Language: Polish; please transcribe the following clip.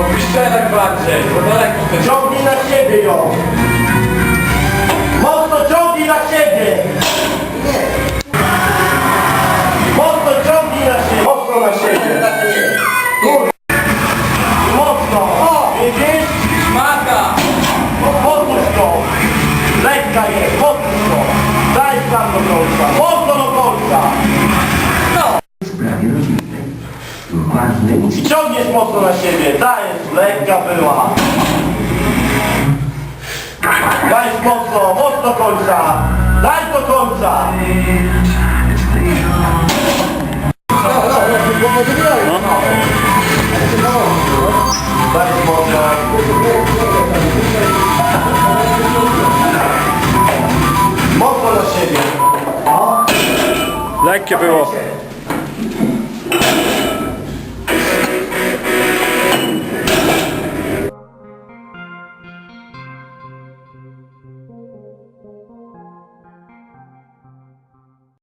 Opiszczę tak bardziej, bo daleko też. Ciągnij na siebie ją! Mocno ciągnij na siebie! Mocno ciągnij na siebie! Mocno na siebie! Mocno! O! Widzisz? Maga! Ją! Lekka! Mocno do Polska! No! Sprawie ciągniesz mocno na siebie, dajesz, lekka była. Dajesz mocno, mocno końca, daj do końca! Dajesz mocno. Mocno na siebie. Lekkie było.